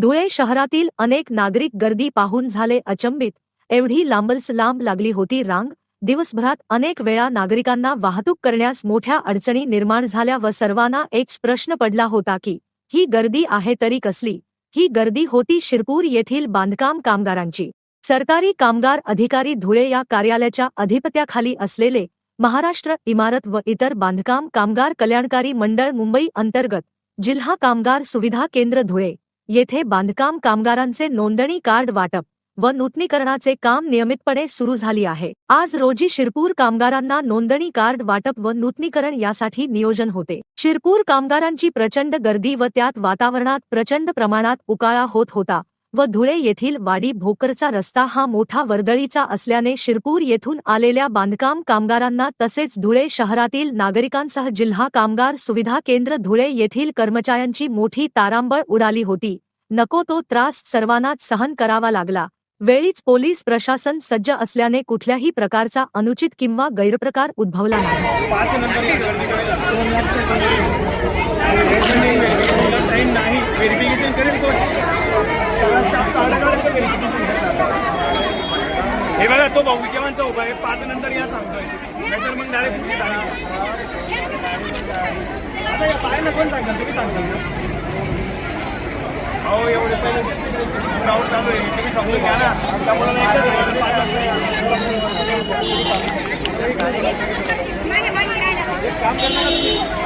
धुळे शहरातील अनेक नागरिक गर्दी पाहून झाले अचंबित. एवढी लांबलच लांब लागली होती रांग. दिवसभरात अनेक वेळा नागरिकांना वाहतूक करण्यास मोठ्या अडचणी निर्माण झाल्या व सर्वांना एक प्रश्न पडला होता की ही गर्दी आहे तरी कसली? ही गर्दी होती शिरपूर येथील बांधकाम कामगारांची. सरकारी कामगार अधिकारी धुळे या कार्यालयाच्या अधिपत्याखाली असलेले महाराष्ट्र इमारत व इतर बांधकाम कामगार कल्याणकारी मंडळ मुंबई अंतर्गत जिल्हा कामगार सुविधा केंद्र धुळे. येथे बांधकाम कामगारांचे नोंदणी कार्ड वाटप व नूतनीकरणाचे काम नियमितपणे सुरू झाली आहे. आज रोजी शिरपूर कामगारांना नोंदणी कार्ड वाटप व नूतनीकरण यासाठी नियोजन होते. शिरपूर कामगारांची प्रचंड गर्दी व त्यात वातावरणात प्रचंड प्रमाणात उकाळा होत होता व धुळे येथील वाडी भोकरचा रस्ता हा मोठा वर्दळीचा असल्याने शिरपूर येथून आलेल्या बांधकाम कामगारांना तसेच धुळे शहरातील नागरिकांसह जिल्हा कामगार सुविधा केंद्र धुळे येथील कर्मचाऱ्यांची मोठी तारांबळ उडाली होती. नको तो त्रास सर्वांनाच सहन करावा लागला. वेळीच पोलीस प्रशासन सज्ज असल्याने कुठल्याही प्रकारचा अनुचित किंवा गैरप्रकार उद्भवला नाही. हे बघा तो भाऊ केव्हाचा उभा आहे. पाच नंतर या सांगतोय. नाहीतर मग डायरेक्ट पुढची तारीख आता या पाहायला कोण सांगतात तुम्ही सांगता ना अहो एवढे पहिले राऊंड चालू आहे. तुम्ही समजून घ्या ना. त्यामुळे एकच काम करणार?